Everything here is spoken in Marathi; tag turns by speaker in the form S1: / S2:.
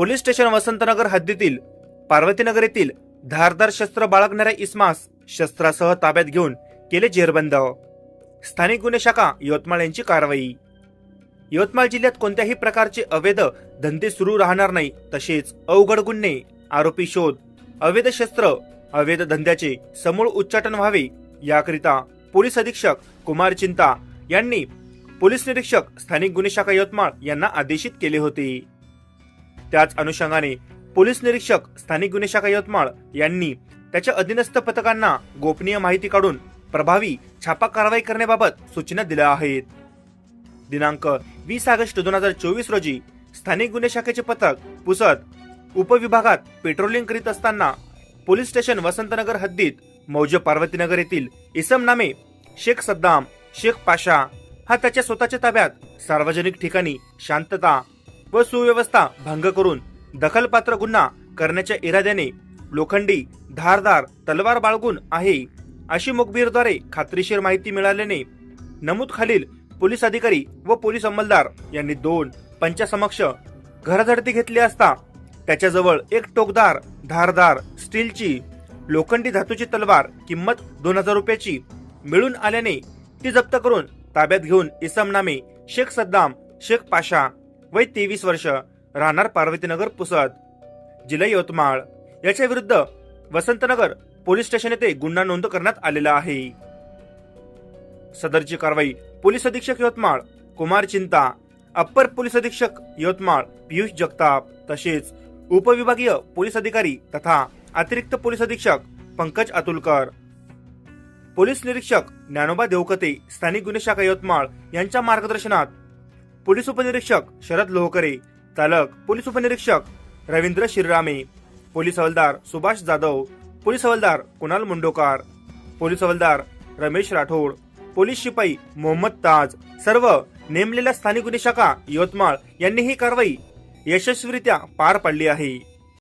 S1: पोलीस स्टेशन वसंतनगर हद्दीतील पार्वतीनगर येथील धारदार शस्त्र बाळगणाऱ्या इस्मास शस्त्रासह ताब्यात घेऊन केले जेरबंद. स्थानिक गुन्हे शाखा यवतमाळ यांची कारवाई. यवतमाळ जिल्ह्यात कोणत्याही प्रकारचे अवैध धंदे सुरू राहणार नाही तसेच अवघड गुन्हे आरोपी शोध अवैध शस्त्र अवैध धंद्याचे समूळ उच्चाटन व्हावे याकरिता पोलीस अधीक्षक कुमार चिंता यांनी पोलीस निरीक्षक स्थानिक गुन्हे शाखा यवतमाळ यांना आदेशित केले होते. त्याच अनुषंगाने पोलीस निरीक्षक स्थानिक गुन्हे शाखा यवतमाळ यांनी त्याच्या अधीनस्थ पथकांना गोपनीय माहिती काढून प्रभावी छापा कारवाई करण्याबाबत सूचना दिल्या आहेत. दिनांक वीस ऑगस्ट दोन हजार चोवीस रोजी स्थानिक गुन्हे शाखेचे पथक पुसद उपविभागात पेट्रोलिंग करीत असताना पोलीस स्टेशन वसंतनगर हद्दीत मौज पार्वतीनगर येथील इसम नामे शेख सद्दाम शेख पाशा हा त्याच्या स्वतःच्या ताब्यात सार्वजनिक ठिकाणी शांतता व सुव्यवस्था भंग करून दखलपात्र गुन्हा करण्याच्या इराद्याने लोखंडी धारदार तलवार बाळगून आहे अशी मुखबीरद्वारे खात्रीशीर माहिती मिळाल्याने नमूद खालील पोलीस अधिकारी व पोलीस अंमलदार यांनी दोन पंचासमक्ष घरझडती घेतली असता त्याच्याजवळ एक टोकदार धारदार स्टीलची लोखंडी धातूची तलवार किंमत दोन हजार रुपयाची मिळून आल्याने ती जप्त करून ताब्यात घेऊन इसम नामे शेख सद्दाम शेख पाशा वय तेवीस वर्ष राहणार पार्वतीनगर पुसद. जिल्हा यवतमाळ. याच्या विरुद्ध वसंतनगर पोलीस स्टेशन येथे गुन्हा नोंद करण्यात आलेला आहे. सदरची कारवाई पोलीस अधीक्षक यवतमाळ कुमार चिंता अप्पर पोलीस अधीक्षक यवतमाळ पियुष जगताप तसेच उपविभागीय पोलीस अधिकारी तथा अतिरिक्त पोलीस अधीक्षक पंकज अतुलकर. पोलीस निरीक्षक ज्ञानोबा देवकते स्थानिक गुन्हे शाखा यवतमाळ यांच्या मार्गदर्शनात पोलीस उपनिरीक्षक शरद लोहकरे चालक पोलीस उपनिरीक्षक रवींद्र शिररामे पोलीस हवालदार सुभाष जाधव पोलीस हवालदार कुणाल मुंडोकार पोलीस हवालदार रमेश राठोड पोलीस शिपाई मोहम्मद ताज सर्व नेमलेल्या स्थानिक गुन्हे शाखा यवतमाळ यांनी ही कारवाई यशस्वीरित्या पार पाडली आहे.